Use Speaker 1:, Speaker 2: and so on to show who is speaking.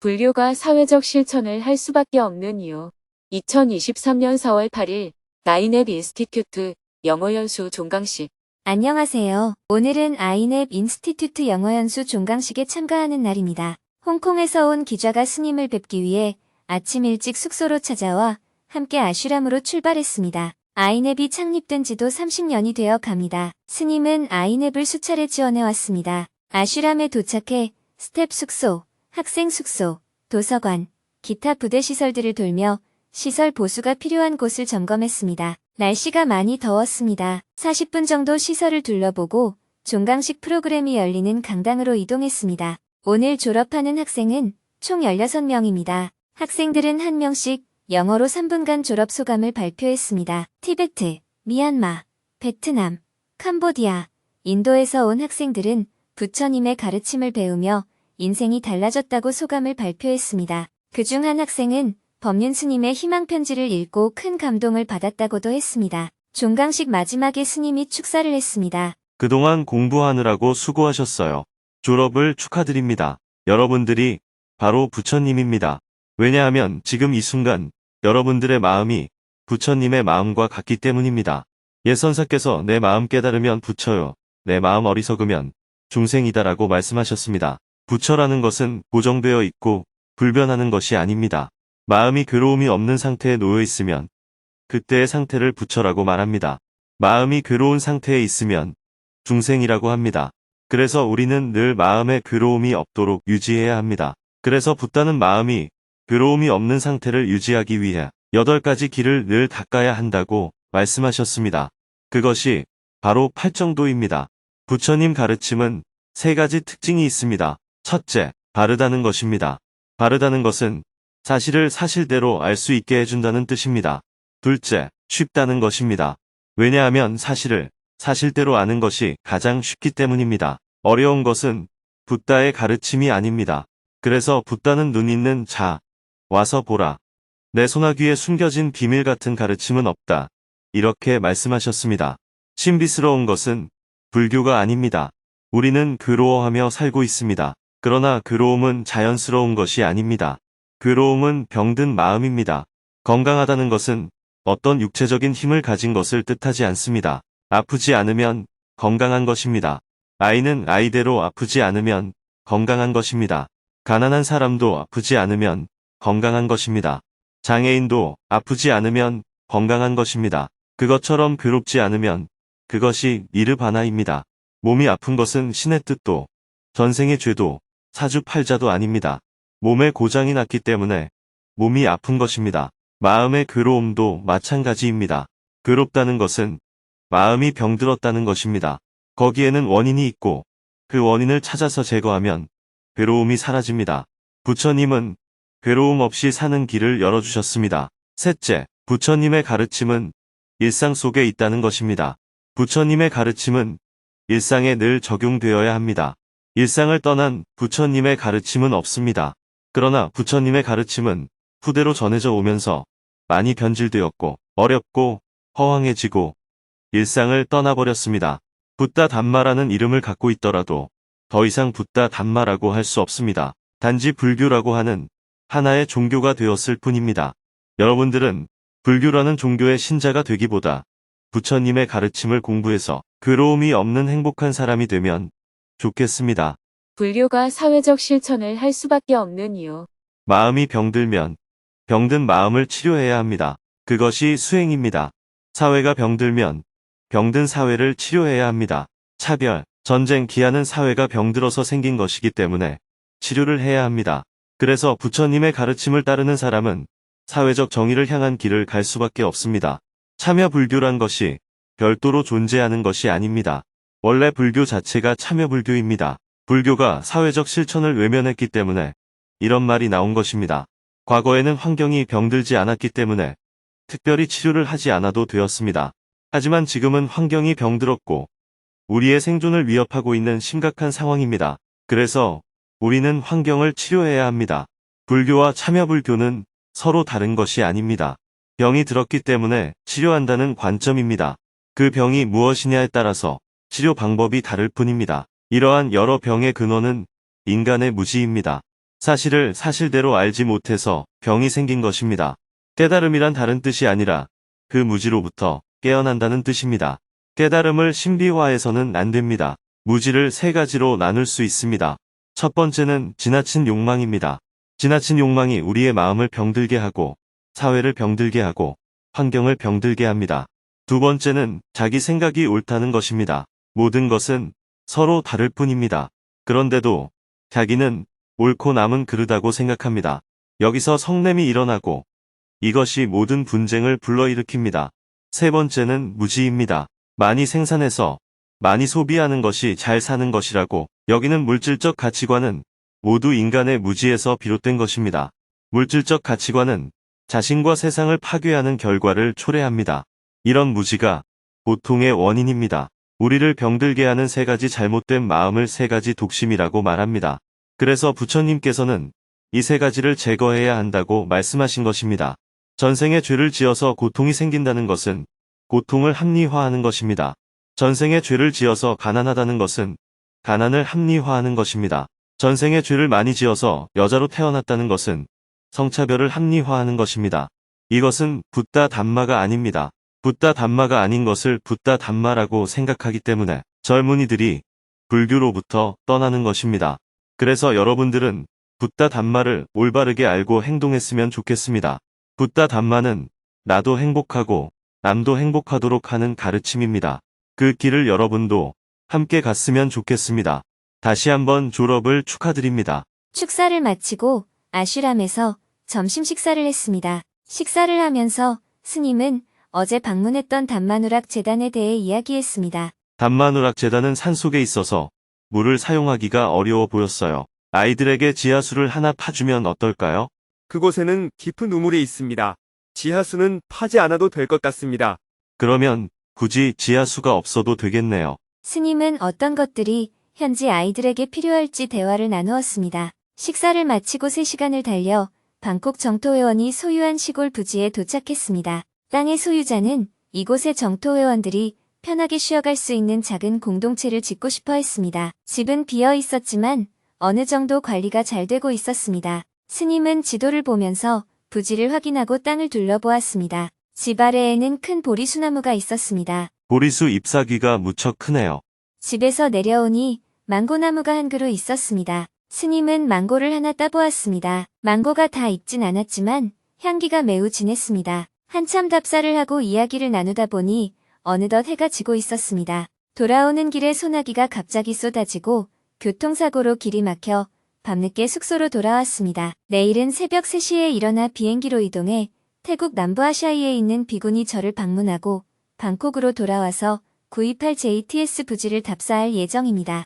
Speaker 1: 불교가 사회적 실천을 할 수밖에 없는 이유. 2023년 4월 8일 나인앱 인스티튜트 영어 연수 종강식
Speaker 2: 안녕하세요. 오늘은 아이넵 인스티튜트 영어 연수 종강식에 참가하는 날입니다. 홍콩에서 온 기자가 스님을 뵙기 위해 아침 일찍 숙소로 찾아와 함께 아슈람으로 출발했습니다. 아이넵이 창립된 지도 30년이 되어 갑니다. 스님은 아이넵을 수차례 지원해 왔습니다. 아슈람에 도착해 스텝 숙소, 학생 숙소, 도서관, 기타 부대 시설들을 돌며 시설 보수가 필요한 곳을 점검했습니다. 날씨가 많이 더웠습니다. 40분 정도 시설을 둘러보고 종강식 프로그램이 열리는 강당으로 이동했습니다. 오늘 졸업하는 학생은 총 16명입니다. 학생들은 한 명씩 영어로 3분간 졸업 소감을 발표했습니다. 티베트, 미얀마, 베트남, 캄보디아, 인도에서 온 학생들은 부처님의 가르침을 배우며 인생이 달라졌다고 소감을 발표했습니다. 그중 한 학생은 법륜 스님의 희망 편지를 읽고 큰 감동을 받았다고도 했습니다. 종강식 마지막에 스님이 축사를 했습니다.
Speaker 3: 그동안 공부하느라고 수고하셨어요. 졸업을 축하드립니다. 여러분들이 바로 부처님입니다. 왜냐하면 지금 이 순간 여러분들의 마음이 부처님의 마음과 같기 때문입니다. 예선사께서 내 마음 깨달으면 부처요. 내 마음 어리석으면 중생이다라고 말씀하셨습니다. 부처라는 것은 고정되어 있고 불변하는 것이 아닙니다. 마음이 괴로움이 없는 상태에 놓여 있으면 그때의 상태를 부처라고 말합니다. 마음이 괴로운 상태에 있으면 중생이라고 합니다. 그래서 우리는 늘 마음에 괴로움이 없도록 유지해야 합니다. 그래서 붓다는 마음이 괴로움이 없는 상태를 유지하기 위해 여덟 가지 길을 늘 닦아야 한다고 말씀하셨습니다. 그것이 바로 팔정도입니다. 부처님 가르침은 세 가지 특징이 있습니다. 첫째, 바르다는 것입니다. 바르다는 것은 사실을 사실대로 알 수 있게 해준다는 뜻입니다. 둘째, 쉽다는 것입니다. 왜냐하면 사실을 사실대로 아는 것이 가장 쉽기 때문입니다. 어려운 것은 붓다의 가르침이 아닙니다. 그래서 붓다는 눈 있는 자, 와서 보라. 내 소나귀에 숨겨진 비밀 같은 가르침은 없다. 이렇게 말씀하셨습니다. 신비스러운 것은 불교가 아닙니다. 우리는 괴로워하며 살고 있습니다. 그러나 괴로움은 자연스러운 것이 아닙니다. 괴로움은 병든 마음입니다. 건강하다는 것은 어떤 육체적인 힘을 가진 것을 뜻하지 않습니다. 아프지 않으면 건강한 것입니다. 아이는 아이대로 아프지 않으면 건강한 것입니다. 가난한 사람도 아프지 않으면 건강한 것입니다. 장애인도 아프지 않으면 건강한 것입니다. 그것처럼 괴롭지 않으면 그것이 니르바나입니다. 몸이 아픈 것은 신의 뜻도 전생의 죄도 사주팔자도 아닙니다. 몸에 고장이 났기 때문에 몸이 아픈 것입니다. 마음의 괴로움도 마찬가지입니다. 괴롭다는 것은 마음이 병들었다는 것입니다. 거기에는 원인이 있고 그 원인을 찾아서 제거하면 괴로움이 사라집니다. 부처님은 괴로움 없이 사는 길을 열어주셨습니다. 셋째, 부처님의 가르침은 일상 속에 있다는 것입니다. 부처님의 가르침은 일상에 늘 적용되어야 합니다. 일상을 떠난 부처님의 가르침은 없습니다. 그러나 부처님의 가르침은 후대로 전해져 오면서 많이 변질되었고 어렵고 허황해지고 일상을 떠나버렸습니다. 붓다 담마라는 이름을 갖고 있더라도 더 이상 붓다 담마라고 할 수 없습니다. 단지 불교라고 하는 하나의 종교가 되었을 뿐입니다. 여러분들은 불교라는 종교의 신자가 되기보다 부처님의 가르침을 공부해서 괴로움이 없는 행복한 사람이 되면 좋겠습니다.
Speaker 1: 불교가 사회적 실천을 할 수밖에 없는 이유.
Speaker 3: 마음이 병들면 병든 마음을 치료해야 합니다. 그것이 수행입니다. 사회가 병들면 병든 사회를 치료해야 합니다. 차별, 전쟁, 기아는 사회가 병들어서 생긴 것이기 때문에 치료를 해야 합니다. 그래서 부처님의 가르침을 따르는 사람은 사회적 정의를 향한 길을 갈 수밖에 없습니다. 참여 불교란 것이 별도로 존재하는 것이 아닙니다. 원래 불교 자체가 참여 불교입니다. 불교가 사회적 실천을 외면했기 때문에 이런 말이 나온 것입니다. 과거에는 환경이 병들지 않았기 때문에 특별히 치료를 하지 않아도 되었습니다. 하지만 지금은 환경이 병들었고 우리의 생존을 위협하고 있는 심각한 상황입니다. 그래서 우리는 환경을 치료해야 합니다. 불교와 참여불교는 서로 다른 것이 아닙니다. 병이 들었기 때문에 치료한다는 관점입니다. 그 병이 무엇이냐에 따라서 치료 방법이 다를 뿐입니다. 이러한 여러 병의 근원은 인간의 무지입니다. 사실을 사실대로 알지 못해서 병이 생긴 것입니다. 깨달음이란 다른 뜻이 아니라 그 무지로부터 깨어난다는 뜻입니다. 깨달음을 신비화해서는 안 됩니다. 무지를 세 가지로 나눌 수 있습니다. 첫 번째는 지나친 욕망입니다. 지나친 욕망이 우리의 마음을 병들게 하고 사회를 병들게 하고 환경을 병들게 합니다. 두 번째는 자기 생각이 옳다는 것입니다. 모든 것은 서로 다를 뿐입니다. 그런데도 자기는 옳고 남은 그르다고 생각합니다. 여기서 성냄이 일어나고 이것이 모든 분쟁을 불러일으킵니다. 세 번째는 무지입니다. 많이 생산해서 많이 소비하는 것이 잘 사는 것이라고 여기는 물질적 가치관은 모두 인간의 무지에서 비롯된 것입니다. 물질적 가치관은 자신과 세상을 파괴하는 결과를 초래합니다. 이런 무지가 고통의 원인입니다. 우리를 병들게 하는 세 가지 잘못된 마음을 세 가지 독심이라고 말합니다. 그래서 부처님께서는 이 세 가지를 제거해야 한다고 말씀하신 것입니다. 전생에 죄를 지어서 고통이 생긴다는 것은 고통을 합리화하는 것입니다. 전생에 죄를 지어서 가난하다는 것은 가난을 합리화하는 것입니다. 전생에 죄를 많이 지어서 여자로 태어났다는 것은 성차별을 합리화하는 것입니다. 이것은 붓다 담마가 아닙니다. 붓다 담마가 아닌 것을 붓다 담마라고 생각하기 때문에 젊은이들이 불교로부터 떠나는 것입니다. 그래서 여러분들은 붓다 담마를 올바르게 알고 행동했으면 좋겠습니다. 붓다 담마는 나도 행복하고 남도 행복하도록 하는 가르침입니다. 그 길을 여러분도 함께 갔으면 좋겠습니다. 다시 한번 졸업을 축하드립니다.
Speaker 2: 축사를 마치고 아슈람에서 점심 식사를 했습니다. 식사를 하면서 스님은 어제 방문했던 단마누락 재단에 대해 이야기했습니다.
Speaker 3: 단마누락 재단은 산속에 있어서 물을 사용하기가 어려워 보였어요. 아이들에게 지하수를 하나 파주면 어떨까요?
Speaker 4: 그곳에는 깊은 우물이 있습니다. 지하수는 파지 않아도 될 것 같습니다.
Speaker 3: 그러면 굳이 지하수가 없어도 되겠네요.
Speaker 2: 스님은 어떤 것들이 현지 아이들에게 필요할지 대화를 나누었습니다. 식사를 마치고 3시간을 달려 방콕 정토회원이 소유한 시골 부지에 도착했습니다. 땅의 소유자는 이곳의 정토회원들이 편하게 쉬어갈 수 있는 작은 공동체를 짓고 싶어 했습니다. 집은 비어 있었지만 어느 정도 관리가 잘 되고 있었습니다. 스님은 지도를 보면서 부지를 확인하고 땅을 둘러보았습니다. 집 아래에는 큰 보리수나무가 있었습니다.
Speaker 3: 보리수 잎사귀가 무척 크네요.
Speaker 2: 집에서 내려오니 망고나무가 한 그루 있었습니다. 스님은 망고를 하나 따보았습니다. 망고가 다 익진 않았지만 향기가 매우 진했습니다. 한참 답사를 하고 이야기를 나누다 보니 어느덧 해가 지고 있었습니다. 돌아오는 길에 소나기가 갑자기 쏟아지고 교통사고로 길이 막혀 밤늦게 숙소로 돌아왔습니다. 내일은 새벽 3시에 일어나 비행기로 이동해 태국 남부아시아이에 있는 비군이 저를 방문하고 방콕으로 돌아와서 구입할 JTS 부지를 답사할 예정입니다.